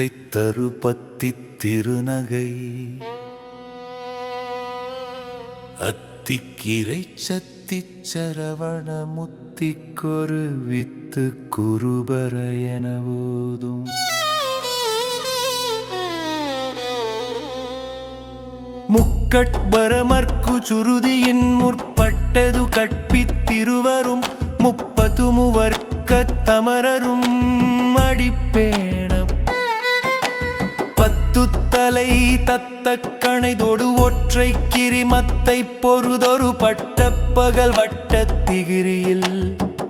சிந்தை தருபத்தி திருநகை. அத்திக்கிரை சத்தி சரவண முத்திக்கொரு வித்து குருபர என ஓதும் முக்கட்பரமர்க்கு சுருதியின் முற்பட்டது கற்பித்திருவரும் முப்பது முவர்க்க தமரரும் அடிப்பேன். தத்த கணைதோடு ஒற்றை கிரிமத்தை பொறுதொரு பட்டப்பகல் வட்டத்திகிரியில்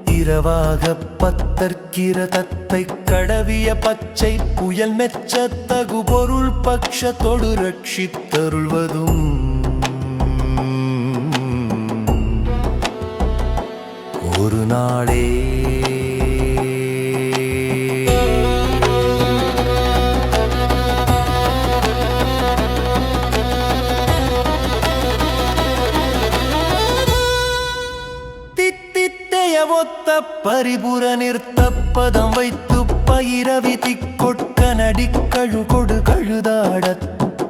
இரவாக பத்தற்கிற தத்தை கடவிய பச்சை புயல் மெச்ச தகு பொருள் பக்ஷத்தொடு ரட்சித்தருள்வதும். ஒரு நாளே இணைய ஒத்த பரிபுர நிறுத்த பதம் வைத்து பயிரவி திக்கொட்க நடிக்கழு கொடு கழுதாட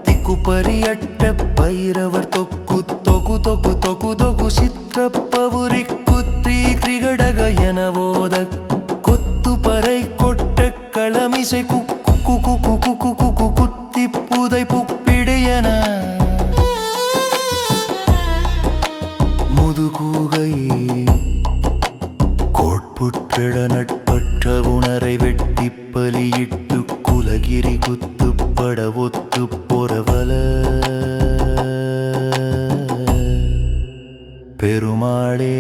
திக்கு பரியட்ட பைரவர் தொக்கு தொகு தொகு தொகு தொகு சித்திரப்பவுரி குத்தி கிரிகடக என ஓத கொத்து பறை கொட்ட களமிசை குக்கு குக்கு குக்கு குக்கு குத்தி புதை புக்கு நட்பற்ற உணரை வெட்டி பலியிட்டு குலகிரி குத்துப்பட ஒத்து பொறவல பெருமாளே